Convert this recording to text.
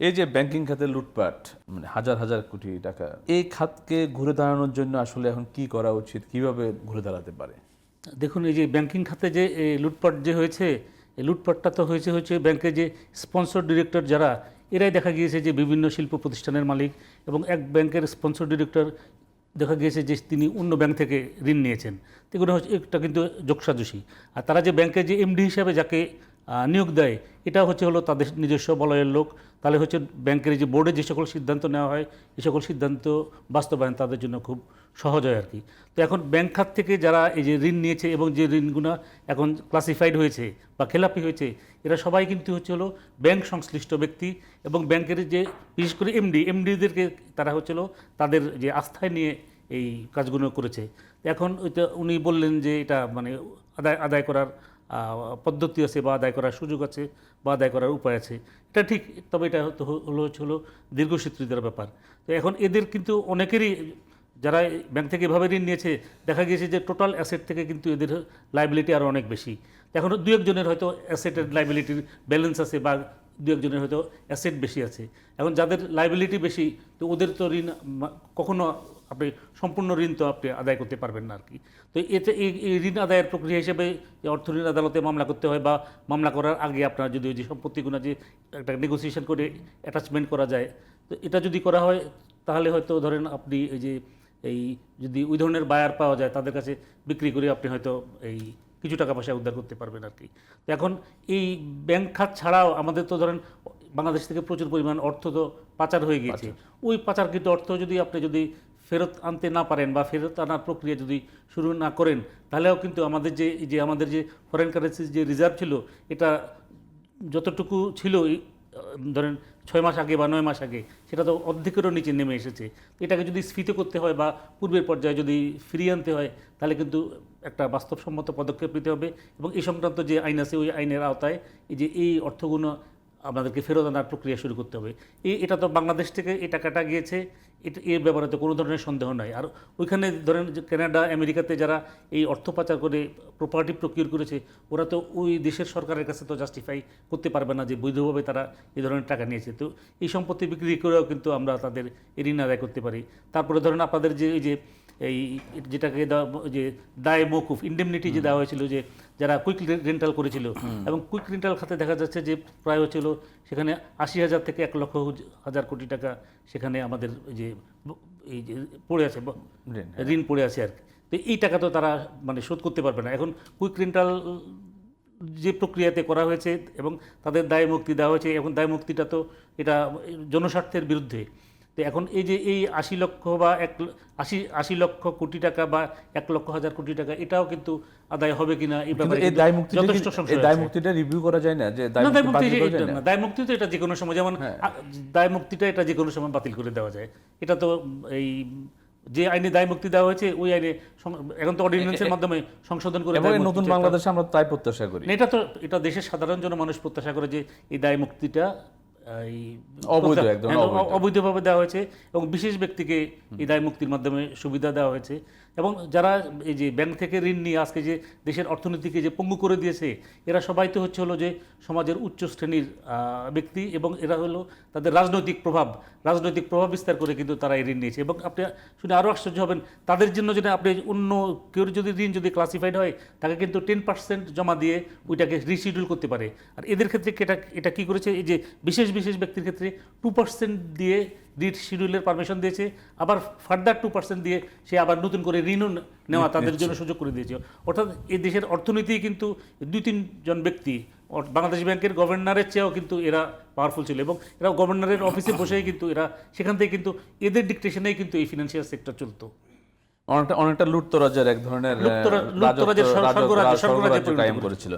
এই যে ব্যাংকিং খাতে লুটপাট মানে হাজার হাজার কোটি টাকা, এই খাতকে ঘুরে দাঁড়ানোর জন্য আসলে এখন কি করা উচিত? কীভাবে ঘুরে দাঁড়াতে পারে? দেখুন, এই যে ব্যাংকিং খাতে যে লুটপাট যে হয়েছে, এই লুটপাটটা তো হয়েছে হচ্ছে ব্যাংকের যে স্পন্সর ডিরেক্টর যারা, এরাই দেখা গিয়েছে যে বিভিন্ন শিল্প প্রতিষ্ঠানের মালিক এবং এক ব্যাংকের স্পন্সর ডিরেক্টর দেখা গিয়েছে যে তিনি অন্য ব্যাংক থেকে ঋণ নিয়েছেন। এগুলো হচ্ছে একটা কিন্তু যোগসাজসী আর তারা যে ব্যাংকের যে এমডি হিসাবে যাকে নিয়োগ দেয়। এটা হচ্ছে হলো তাদের নিজস্ব বলয়ের লোক। তাহলে হচ্ছে ব্যাংকের যে বোর্ডে যে সকল সিদ্ধান্ত নেওয়া হয়, এই সকল সিদ্ধান্ত বাস্তবায়ন তাদের জন্য খুব সহজ হয় আর কি তো এখন ব্যাংক খাত থেকে যারা এই যে ঋণ নিয়েছে এবং যে ঋণগুলো এখন ক্লাসিফাইড হয়েছে বা খেলাপি হয়েছে, এরা সবাই কিন্তু হচ্ছে হলো ব্যাংক সংশ্লিষ্ট ব্যক্তি এবং ব্যাংকের যে বিশেষ করে এমডি, এমডিদেরকে তারা হচ্ছিল তাদের যে আস্থায় নিয়ে এই কাজগুলো করেছে। এখন ওইটা উনি বললেন যে এটা মানে আদায় আদায় করার পদ্ধতি আছে, বা আদায় করার সুযোগ আছে, বা আদায় করার উপায় আছে। এটা ঠিক, তবে এটা হলো হলো দীর্ঘসূত্রীদের ব্যাপার। তো এখন এদের কিন্তু অনেকেরই, যারা ব্যাংক থেকে এভাবে ঋণ নিয়েছে, দেখা গিয়েছে যে টোটাল অ্যাসেট থেকে কিন্তু এদের লাইবিলিটি আরও অনেক বেশি। এখন দু একজনের হয়তো অ্যাসেটের লাইবিলিটির ব্যালেন্স আছে, বা দু একজনের হয়তো অ্যাসেট বেশি আছে। এখন যাদের লাইবিলিটি বেশি, তো ওদের তো ঋণ কখনো আপনি সম্পূর্ণ ঋণ তো আপনি আদায় করতে পারবেন না আর কি তো এতে এই ঋণ আদায়ের প্রক্রিয়া হিসেবে যে অর্থ ঋণ আদালতে মামলা করতে হয় বা মামলা করার আগে আপনার যদি ওই যে সম্পত্তিগুলো যে একটা নেগোসিয়েশন করে অ্যাটাচমেন্ট করা যায়, তো এটা যদি করা হয়, তাহলে হয়তো ধরেন আপনি এই যে, এই যদি ওই ধরনের বায়ার পাওয়া যায়, তাদের কাছে বিক্রি করে আপনি হয়তো এই কিছু টাকা পয়সা উদ্ধার করতে পারবেন আর কি। তো এখন এই ব্যাংক খাত ছাড়াও আমাদের তো ধরেন বাংলাদেশ থেকে প্রচুর পরিমাণ অর্থ তো পাচার হয়ে গিয়েছে। ওই পাচারকৃত অর্থ যদি আপনি যদি ফেরত আনতে না পারেন বা ফেরত আনার প্রক্রিয়া যদি শুরু না করেন তাহলেও কিন্তু আমাদের যে এই যে আমাদের যে ফরেন কারেন্সির যে রিজার্ভ ছিল এটা যতটুকু ছিল ধরেন ছয় মাস আগে বা নয় মাস আগে, সেটা তো অর্ধেকেরও নিচে নেমে এসেছে। এটাকে যদি স্ফীত করতে হয় বা পূর্বের পর্যায়ে যদি ফিরিয়ে আনতে হয়, তাহলে কিন্তু একটা বাস্তবসম্মত পদক্ষেপ নিতে হবে। এবং এই সংক্রান্ত যে আইন আছে, ওই আইনের আওতায় এই যে এই অর্থগুলো আমাদেরকে ফেরত আনার প্রক্রিয়া শুরু করতে হবে। এই এটা তো বাংলাদেশ থেকে এই টাকাটা গিয়েছে এটা এর ব্যাপারে তো কোনো ধরনের সন্দেহ নাই। আর ওইখানে ধরেন কানাডা, আমেরিকাতে যারা এই অর্থ পাচার করে প্রপার্টি প্রকিউর করেছে, ওরা তো ওই দেশের সরকারের কাছে তো জাস্টিফাই করতে পারবে না যে বৈধভাবে তারা এই ধরনের টাকা নিয়েছে। তো এই সম্পত্তি বিক্রি করেও কিন্তু আমরা তাদের ঋণ আদায় করতে পারি। তারপরে ধরেন আপনাদের যে, এই যে এই যেটাকে দেওয়া যে দায় মৌকুফ ইন্ডেমনিটি যে দেওয়া হয়েছিল যে যারা কুইক রেন্টাল করেছিল। এবং কুইক রেন্টাল খাতে দেখা যাচ্ছে যে প্রায় হচ্ছিল সেখানে আশি হাজার থেকে এক লক্ষ হাজার কোটি টাকা সেখানে আমাদের যে এই যে পড়ে আছে ঋণ, ঋণ পড়ে আছে আর কি। তো এই টাকা তো তারা মানে শোধ করতে পারবে না। এখন কুইক রেন্টাল যে প্রক্রিয়াতে করা হয়েছে এবং তাদের দায় মুক্তি দেওয়া হয়েছে এখন দায় মুক্তিটা তো এটা জনস্বার্থের বিরুদ্ধে। তো এখন এই যে এই আশি লক্ষ বা এক আশি আশি লক্ষ কোটি টাকা বা এক লক্ষ হাজার কোটি টাকা এটাও কিন্তু আদায় হবে কিনা এই ব্যাপারে এই দায় মুক্তিটা যথেষ্ট সংশয় এই দায় মুক্তিটা রিভিউ করা যায় না যে দায় মুক্তি না? দায় মুক্তি তো এটা যে কোনো সময় যেমন হ্যাঁ। দায় মুক্তিটা এটা যে কোনো সময় বাতিল করে দেওয়া যায় এটা তো এই যে আইনে দায় মুক্তি দেওয়া হয়েছে ওই আইনে এখন তো অর্ডিন্যান্সের মাধ্যমে সংশোধন করে এবং নতুন বাংলাদেশে আমরা তাই প্রত্যাশা করি এটা তো এটা দেশের সাধারণ জন মানুষ প্রত্যাশা করে যে এই দায় মুক্তিটা অবৈধভাবে দেওয়া হয়েছে এবং বিশেষ ব্যক্তিকে এই দায় মুক্তির মাধ্যমে সুবিধা দেওয়া হয়েছে। এবং যারা এই যে ব্যাংক থেকে ঋণ নিয়ে আজকে যে দেশের অর্থনীতিকে যে পঙ্গু করে দিয়েছে এরা সবাই তো হচ্ছে হলো যে সমাজের উচ্চ শ্রেণির ব্যক্তি এবং এরা হলো তাদের রাজনৈতিক প্রভাব রাজনৈতিক প্রভাব বিস্তার করে কিন্তু তারা এই ঋণ নিয়েছে। এবং আপনি শুনে আরও আশ্চর্য হবেন তাদের জন্য যদি আপনি অন্য কেউ যদি ঋণ যদি ক্লাসিফাইড হয় তাকে কিন্তু টেন পার্সেন্ট জমা দিয়ে ওইটাকে রিশিডিউল করতে পারে। আর এদের ক্ষেত্রে এটা এটা কি করেছে? এই যে বিশেষ বিশেষ ব্যক্তির ক্ষেত্রে টু পার্সেন্ট দিয়ে রিট শিডিউলের পারমিশন দিয়েছে আবার ফার্দার টু পার্সেন্ট দিয়ে সে আবার নতুন করে ঋণও নেওয়া তাদের জন্য সুযোগ করে দিয়েছে। অর্থাৎ এই দেশের অর্থনীতি কিন্তু দুই তিনজন ব্যক্তি বাংলাদেশ ব্যাংকের গভর্নরের চেয়েও কিন্তু এরা পাওয়ারফুল ছিল এবং এরা গভর্নরের অফিসে বসেই কিন্তু এরা সেখান থেকে কিন্তু এদের ডিকটেশনেই কিন্তু এই ফিনান্সিয়াল সেক্টর চলতো। অনেকটা অনেকটা লুটতরাজের এক ধরনের। করেছিল।